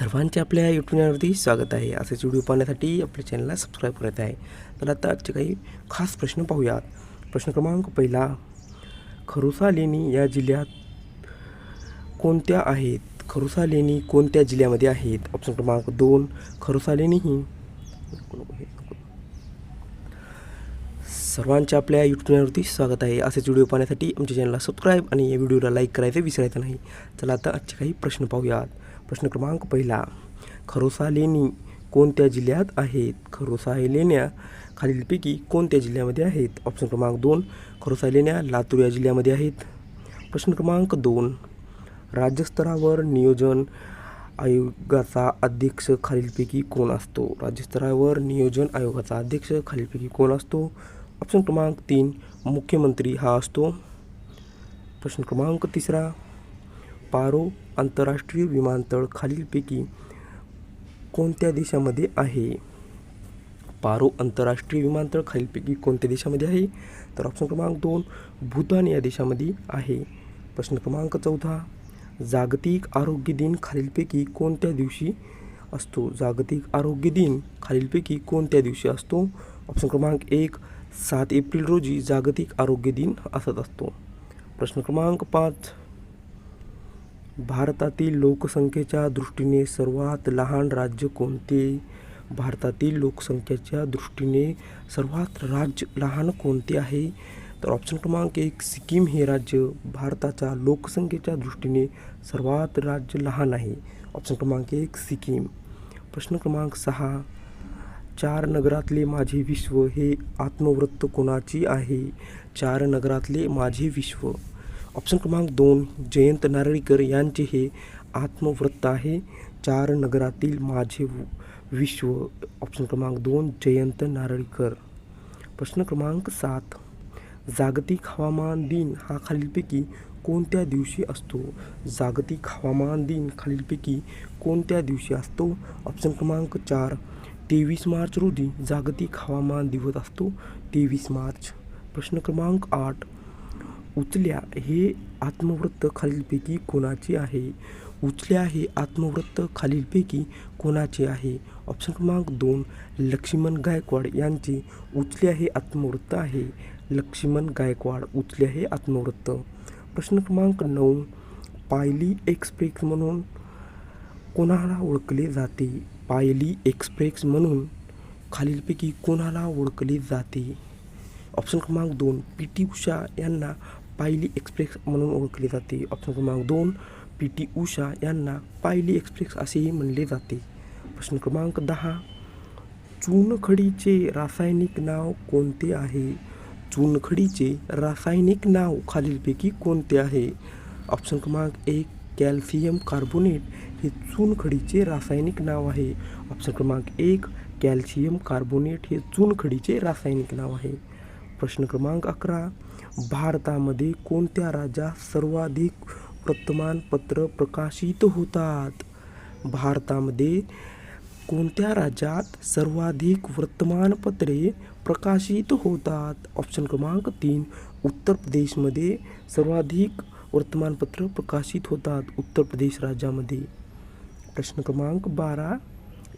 सर्वांचे आपल्या यूट्यूब चॅनलवरती स्वागत आहे. असेच व्हिडिओ पाहण्यासाठी आपल्या चॅनलला सबस्क्राईब करत आहे. तर आता आजचे काही खास प्रश्न पाहूयात. प्रश्न क्रमांक पहिला खरुसा लेणी या जिल्ह्यात कोणत्या आहेत? खरुसा लेणी कोणत्या जिल्ह्यामध्ये आहेत? ऑप्शन क्रमांक दोन खरुसा लेणी ही सर्वांच्या आपल्या यूट्यूब चॅनलवरती स्वागत आहे. असेच व्हिडिओ पाहण्यासाठी आमच्या चॅनलला सबस्क्राईब आणि या व्हिडिओला लाईक करायचं विसरायचं नाही. चला आता आजचे काही प्रश्न पाहूयात. प्रश्न क्रमांक पहिला. खरोसा लेणी कोणत्या जिल्ह्यात आहेत? खरोसा हे लेण्या खालीलपैकी कोणत्या जिल्ह्यामध्ये आहेत? ऑप्शन क्रमांक दोन खरोसा लेण्या लातूर या जिल्ह्यामध्ये आहेत. प्रश्न क्रमांक दोन राज्यस्तरावर नियोजन आयोगाचा अध्यक्ष खालीलपैकी कोण असतो? राज्यस्तरावर नियोजन आयोगाचा अध्यक्ष खालीलपैकी कोण असतो? ऑप्शन क्रमांक तीन मुख्यमंत्री हा असतो. प्रश्न क्रमांक तिसरा पारो आंतरराष्ट्रीय विमानतळ खालीलपैकी कोणत्या देशामध्ये आहे? पारो आंतरराष्ट्रीय विमानतळ खालीलपैकी कोणत्या देशामध्ये आहे? तर ऑप्शन क्रमांक दोन भूतान या देशामध्ये आहे. प्रश्न क्रमांक चौथा जागतिक आरोग्य दिन खालीलपैकी कोणत्या दिवशी असतो? जागतिक आरोग्य दिन खालीलपैकी कोणत्या दिवशी असतो? ऑप्शन क्रमांक एक सात एप्रिल रोजी जागतिक आरोग्य दिन असत असतो. प्रश्न क्रमांक पाच भारतातील लोकसंख्येच्या दृष्टीने सर्वात लहान राज्य कोणते? भारतातील लोकसंख्येच्या दृष्टीने सर्वात राज्य लहान कोणते आहे? तर ऑप्शन क्रमांक एक सिक्कीम हे राज्य भारताच्या लोकसंख्येच्या दृष्टीने सर्वात राज्य लहान आहे. ऑप्शन क्रमांक एक सिक्कीम. प्रश्न क्रमांक सहा चार नगरातले माझे विश्व हे आत्मवृत्त कोणाची आहे? चार नगरातले माझे विश्व. ऑप्शन क्रमांक दोन, जयंत नारळीकर यांचे हे आत्मवृत्त आहे. चार नगरातील माझे विश्व, ऑप्शन क्रमांक दोन, जयंत नारळीकर. प्रश्न क्रमांक सात, जागतिक हवामान दिन हा खालीलपैकी कोणत्या दिवशी असतो? जागतिक हवामान दिन खालीलपैकी कोणत्या दिवशी असतो? ऑप्शन क्रमांक चार, तेवीस मार्च रोजी जागतिक हवामान दिवस असतो, तेवीस मार्च. प्रश्न क्रमांक आठ उचल्या हे आत्मवृत्त खालीलपैकी कोणाचे आहे? उचल्या हे आत्मवृत्त खालीलपैकी कोणाचे आहे? ऑप्शन क्रमांक दोन लक्ष्मण गायकवाड यांचे उचल्या हे आत्मवृत्त आहे. लक्ष्मण गायकवाड उचल्या हे आत्मवृत्त. प्रश्न क्रमांक नऊ पायली एक्सप्रेस म्हणून कोणाला ओळखले जाते? पायली एक्सप्रेस म्हणून खालीलपैकी कोणाला ओळखले जाते? ऑप्शन क्रमांक दोन पी टी उषा यांना पायली एक्सप्रेस म्हणून ओळखली जाते. ऑप्शन क्रमांक दोन पी टी उषा यांना पायली एक्सप्रेस असेही म्हणले जाते. प्रश्न क्रमांक दहा चुनखडीचे रासायनिक नाव कोणते आहे? चुनखडीचे रासायनिक नाव खालीलपैकी कोणते आहे? ऑप्शन क्रमांक एक कॅल्शियम कार्बोनेट हे चुनखडीचे रासायनिक नाव आहे. ऑप्शन क्रमांक एक कॅल्शियम कार्बोनेट हे चुनखडीचे रासायनिक नाव आहे. प्रश्न क्रमांक अकरा भारतामध्ये कोणत्या राज्यात सर्वाधिक वर्तमानपत्र प्रकाशित होतात? भारतामध्ये कोणत्या राज्यात सर्वाधिक वर्तमानपत्रे प्रकाशित होतात? ऑप्शन क्रमांक तीन उत्तर प्रदेशमध्ये सर्वाधिक वर्तमानपत्र प्रकाशित होतात. उत्तर प्रदेश राज्यामध्ये प्रश्न क्रमांक बारा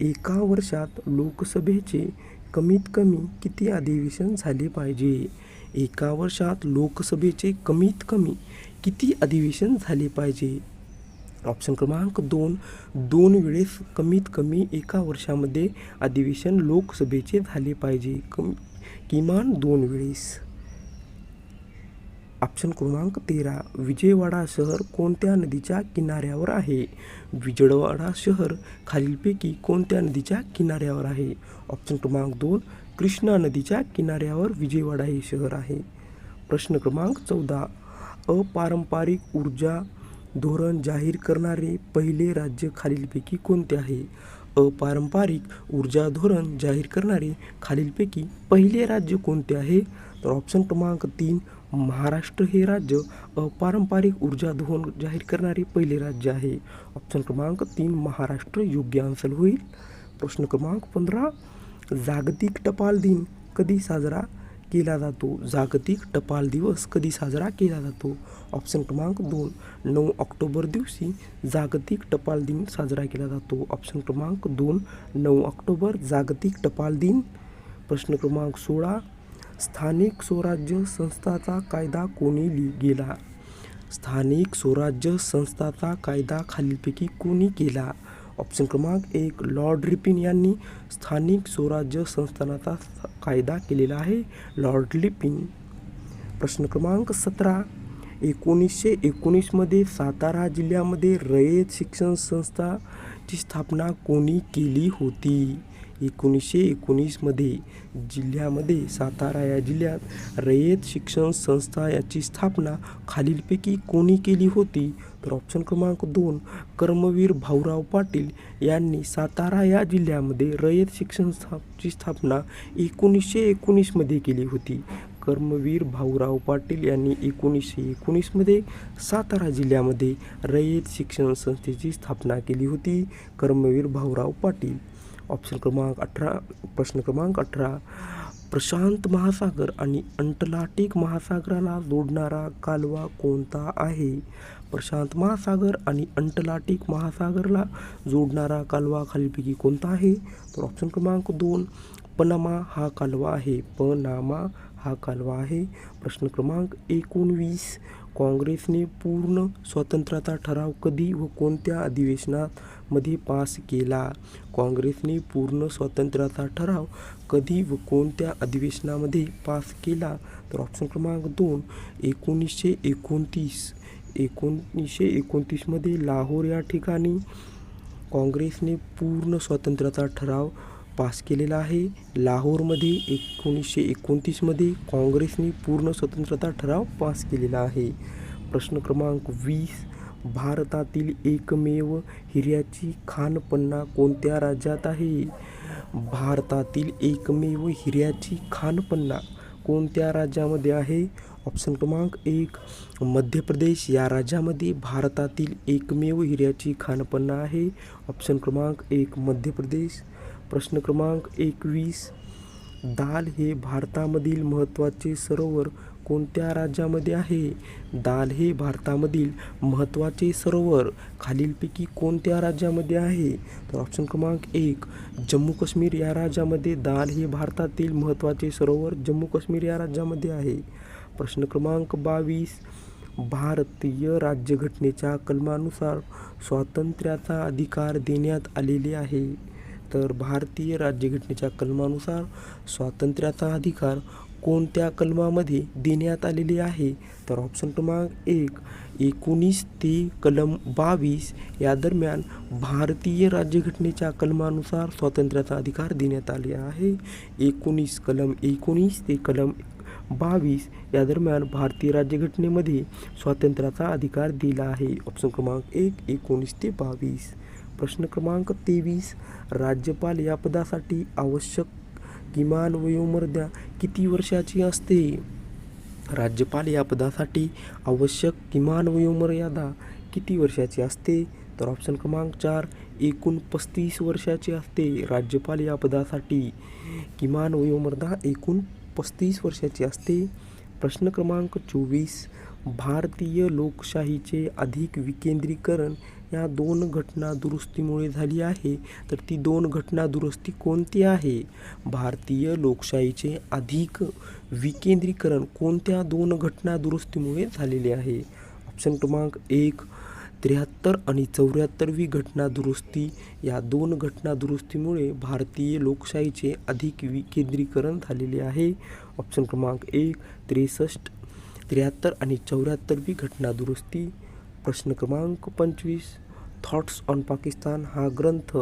एका वर्षात लोकसभेचे कमीत कमी किती अधिवेशन झाले पाहिजे? एका वर्षात लोकसभेचे कमीत कमी किती अधिवेशन झाले पाहिजे? ऑप्शन क्रमांक दोन. दोन वेळेस कमीत कमी एका वर्षामध्ये अधिवेशन लोकसभेचे झाले पाहिजे. कमी किमान दोन वेळेस. ऑप्शन क्रमांक तेरा विजयवाडा शहर कोणत्या नदीच्या किनाऱ्यावर आहे? विजयवाडा शहर खालीलपैकी कोणत्या नदीच्या किनाऱ्यावर आहे? ऑप्शन क्रमांक दोन कृष्णा नदीच्या किनाऱ्यावर विजयवाडा हे शहर आहे. प्रश्न क्रमांक चौदा अपारंपरिक ऊर्जा धोरण जाहीर करणारे पहिले राज्य खालीलपैकी कोणते आहे? अपारंपरिक ऊर्जा धोरण जाहीर करणारे खालीलपैकी पहिले राज्य कोणते आहे? तर ऑप्शन क्रमांक तीन महाराष्ट्र हे राज्य अपारंपरिक ऊर्जा धोरण जाहीर करणारे पहिले राज्य आहे. ऑप्शन क्रमांक तीन, महाराष्ट्र योग्य आन्सर होईल. प्रश्न क्रमांक पंधरा, जागतिक टपाल दिन कधी साजरा केला जातो? जागतिक टपाल दिवस कधी साजरा केला जातो? ऑप्शन क्रमांक दोन, नऊ ऑक्टोबर दिवशी जागतिक टपाल दिन साजरा केला जातो. ऑप्शन क्रमांक दोन, नऊ ऑक्टोबर जागतिक टपाल दिन. प्रश्न क्रमांक सोळा स्थानिक स्वराज्य संस्थाचा कायदा कोणी लि गेला? स्थानिक स्वराज्य संस्थाचा कायदा खालीलपैकी कोणी केला? ऑप्शन क्रमांक एक लॉर्ड रिपिन यांनी स्थानिक स्वराज्य संस्थानाचा कायदा केलेला आहे लॉर्ड लिपिन प्रश्न क्रमांक सतरा एकोणीसशे एकोणीसमध्ये सातारा जिल्ह्यामध्ये रयत शिक्षण संस्थाची स्थापना कोणी केली होती? एकोणीसशे एकोणीसमध्ये जिल्ह्यामध्ये सातारा या जिल्ह्यात रयत शिक्षण संस्था याची स्थापना खालीलपैकी कोणी केली होती? तर ऑप्शन क्रमांक दोन कर्मवीर भाऊराव पाटील यांनी सातारा या जिल्ह्यामध्ये रयत शिक्षण स्थापची स्थापना एकोणीसशे एकोणीसमध्ये केली होती. कर्मवीर भाऊराव पाटील यांनी एकोणीसशे एकोणीसमध्ये सातारा जिल्ह्यामध्ये रयत शिक्षण संस्थेची स्थापना केली होती. कर्मवीर भाऊराव पाटील ऑप्शन क्रमांक अठरा प्रश्न क्रमांक अठरा. प्रशांत महासागर आणि अंटलाटिक महासागराला जोडणारा कालवा कोणता आहे? प्रशांत महासागर आणि अंटलाटिक महासागरला जोडणारा कालवा खालीलपैकी कोणता आहे? तर ऑप्शन क्रमांक दोन पनामा हा कालवा आहे. पनामा हा कालवा आहे. प्रश्न क्रमांक एकोणवीस काँग्रेसने पूर्ण स्वातंत्र्याचा ठराव कधी व कोणत्या अधिवेशनात मध्ये पास केला? काँग्रेसने पूर्ण स्वातंत्र्याचा ठराव कधी व कोणत्या अधिवेशनामध्ये पास केला? तर ऑप्शन क्रमांक दोन एकोणीसशे एकोणतीस. एकोणीसशे एकोणतीसमध्ये लाहोर या ठिकाणी काँग्रेसने पूर्ण स्वतंत्रता ठराव पास केलेला आहे. लाहोरमध्ये एकोणीसशे एकोणतीसमध्ये काँग्रेसने पूर्ण स्वतंत्रता ठराव पास केलेला आहे. प्रश्न क्रमांक वीस भारतातील एकमेव हिऱ्याची खानपन्ना कोणत्या राज्यात आहे? भारतातील एकमेव हिऱ्याची खानपन्ना कोणत्या राज्यामध्ये आहे? ऑप्शन क्रमांक एक मध्य प्रदेश. या राज्यामध्ये भारतातील एकमेव हिऱ्याची खानपन्ना आहे. ऑप्शन क्रमांक एक मध्य प्रदेश. प्रश्न क्रमांक एकवीस. दाल हे भारतामधील महत्त्वाचे सरोवर कोणत्या राज्यामध्ये आहे? दाल हे भारतामधील महत्त्वाचे सरोवर खालीलपैकी कोणत्या राज्यामध्ये आहे? तर ऑप्शन क्रमांक एक जम्मू काश्मीर या राज्यामध्ये दाल हे भारतातील महत्त्वाचे सरोवर जम्मू काश्मीर या राज्यामध्ये आहे. प्रश्न क्रमांक बावीस भारतीय राज्यघटनेच्या कलमानुसार स्वातंत्र्याचा अधिकार देण्यात आलेले आहे. तर भारतीय राज्यघटनेच्या कलमानुसार स्वातंत्र्याचा अधिकार कोणत्या कलमामध्ये देण्यात आलेले आहे? तर ऑप्शन क्रमांक एक एकोणीस ते कलम बावीस या दरम्यान भारतीय राज्यघटनेच्या कलमानुसार स्वातंत्र्याचा अधिकार देण्यात आले आहे. एकोणीस कलम एकोणीस ते कलम बावीस या दरम्यान भारतीय राज्यघटनेमध्ये स्वातंत्र्याचा अधिकार दिला आहे. ऑप्शन क्रमांक एक एकोणीस ते बावीस. प्रश्न क्रमांक तेवीस. राज्यपाल या पदासाठी आवश्यक किमान वयोमर्यादा किती वर्षाची असते? राज्यपाल या पदासाठी आवश्यक किमान वयोमर्यादा किती वर्षाची असते? तर ऑप्शन क्रमांक चार एकूण पस्तीस वर्षाची असते. राज्यपाल या पदासाठी किमान वयोमर्यादा एकूण पस्तीस वर्षाची असते. प्रश्न क्रमांक चोवीस भारतीय लोकशाहीचे अधिक विकेंद्रीकरण या दोन घटना दुरुस्तीमुळे झाली आहे तर ती दोन घटना दुरुस्ती कोणती आहे? भारतीय लोकशाहीचे अधिक विकेंद्रीकरण कोणत्या दोन घटना दुरुस्तीमुळे झालेले आहे? ऑप्शन क्रमांक एक त्र्याहत्तर आणि चौऱ्याहत्तरवी घटना दुरुस्ती. या दोन घटना दुरुस्तीमुळे भारतीय लोकशाहीचे अधिक विकेंद्रीकरण झालेले आहे. ऑप्शन क्रमांक एक त्रेसष्ट त्र्याहत्तर आणि चौऱ्याहत्तरवी घटना दुरुस्ती. प्रश्न क्रमांक पंचवीस थॉट्स ऑन पाकिस्तान हा ग्रंथ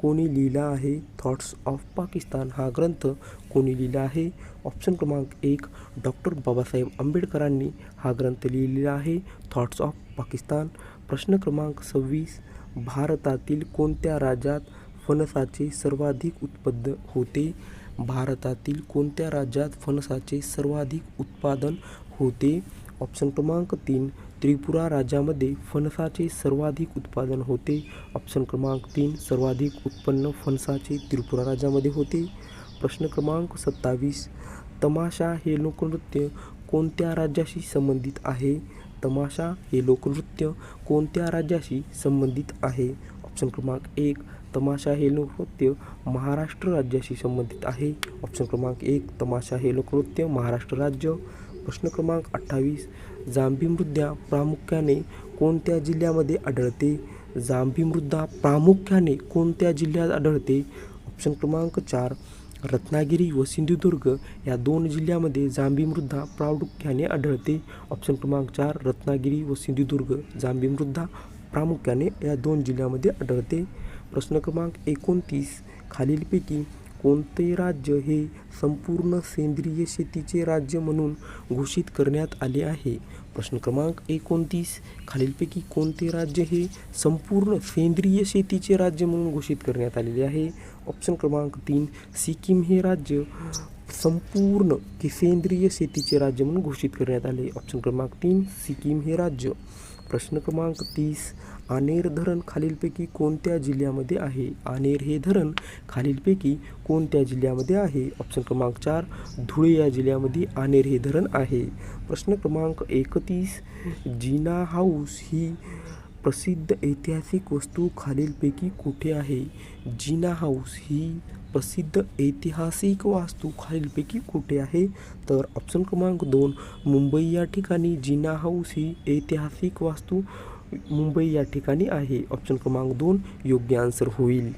कोणी लिहिला आहे? थॉट्स ऑफ पाकिस्तान हा ग्रंथ कोणी लिहिला आहे? ऑप्शन क्रमांक एक डॉक्टर बाबासाहेब आंबेडकरांनी हा ग्रंथ लिहिलेला आहे. थॉट्स ऑफ पाकिस्तान प्रश्न क्रमांक सव्वीस भारतातील कोणत्या राज्यात फणसाचे सर्वाधिक उत्पन्न होते? भारतातील कोणत्या राज्यात फणसाचे सर्वाधिक उत्पादन होते? ऑप्शन क्रमांक तीन त्रिपुरा राज्यामध्ये फणसाचे सर्वाधिक उत्पादन होते. ऑप्शन क्रमांक तीन सर्वाधिक उत्पन्न फणसाचे त्रिपुरा राज्यामध्ये होते. प्रश्न क्रमांक सत्तावीस तमाशा हे लोकनृत्य कोणत्या राज्याशी संबंधित आहे? तमाशा हे लोकनृत्य कोणत्या राज्याशी संबंधित आहे? ऑप्शन क्रमांक एक तमाशा हे लोकनृत्य महाराष्ट्र राज्याशी संबंधित आहे. ऑप्शन क्रमांक एक तमाशा हे लोकनृत्य महाराष्ट्र राज्य. प्रश्न क्रमांक अठ्ठावीस जांभी मृदा प्रामुख्याने कोणत्या जिल्ह्यामध्ये आढळते? जांभी मृदा प्रामुख्याने कोणत्या जिल्ह्यात आढळते? ऑप्शन क्रमांक चार रत्नागिरी व सिंधुदुर्ग या दोन जिल्ह्यामध्ये जांभी मृदा प्रामुख्याने आढळते. ऑप्शन क्रमांक चार रत्नागिरी व सिंधुदुर्ग जांभी मृदा प्रामुख्याने या दोन जिल्ह्यामध्ये आढळते. प्रश्न क्रमांक एकोणतीस खालीलपैकी कोणते राज्य हे संपूर्ण सेंद्रिय शेतीचे राज्य म्हणून घोषित करण्यात आले आहे. प्रश्न क्रमांक एकोणतीस खालीलपैकी कोणते राज्य हे संपूर्ण सेंद्रिय शेतीचे राज्य म्हणून घोषित करण्यात आलेले आहे? ऑप्शन क्रमांक तीन सिक्कीम हे राज्य संपूर्ण की सेंद्रिय शेतीचे राज्य म्हणून घोषित करण्यात आले. ऑप्शन क्रमांक तीन सिक्कीम हे राज्य प्रश्न क्रमांक तीस आनेर धरण खालीलपैकी कोणत्या जिल्ह्यामध्ये आहे? आनेर हे धरण खालीलपैकी कोणत्या जिल्ह्यामध्ये आहे? ऑप्शन क्रमांक चार धुळे या जिल्ह्यामध्ये आनेर हे धरण आहे. प्रश्न क्रमांक एकतीस जीना हाऊस ही प्रसिद्ध ऐतिहासिक वस्तू खालीलपैकी कुठे आहे? जीना हाऊस ही प्रसिद्ध ऐतिहासिक वास्तू खालीलपैकी कुठे आहे? तर ऑप्शन क्रमांक दोन मुंबई या ठिकाणी जिना हाऊस ही ऐतिहासिक वास्तू मुंबई या ठिकाणी आहे. ऑप्शन क्रमांक दोन योग्य आन्सर होईल.